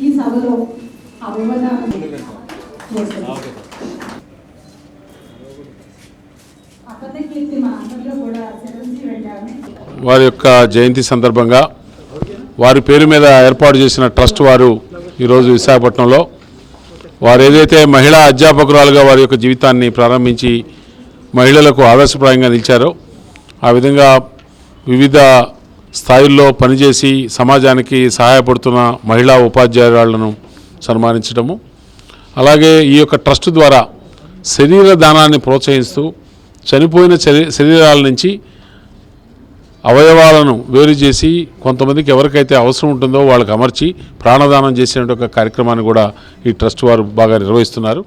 ఈ సభలో వారి యొక్క జయంతి సందర్భంగా వారి పేరు మీద ఏర్పాటు చేసిన ట్రస్ట్ వారు ఈరోజు విశాఖపట్నంలో వారు ఏదైతే మహిళా అధ్యాపకురాలుగా వారి యొక్క జీవితాన్ని ప్రారంభించి మహిళలకు ఆదర్శప్రాయంగా నిలిచారో ఆ విధంగా వివిధ స్థాయిల్లో పనిచేసి సమాజానికి సహాయపడుతున్న మహిళా ఉపాధ్యాయురాలను సన్మానించడము అలాగే ఈ యొక్క ట్రస్ట్ ద్వారా శరీర దానాన్ని ప్రోత్సహిస్తూ చనిపోయిన శరీ శరీరాల నుంచి అవయవాలను వేరు చేసి కొంతమందికి ఎవరికైతే అవసరం ఉంటుందో వాళ్ళకి అమర్చి ప్రాణదానం చేసే ఒక కార్యక్రమాన్ని కూడా ఈ ట్రస్ట్ వారు బాగా నిర్వహిస్తున్నారు.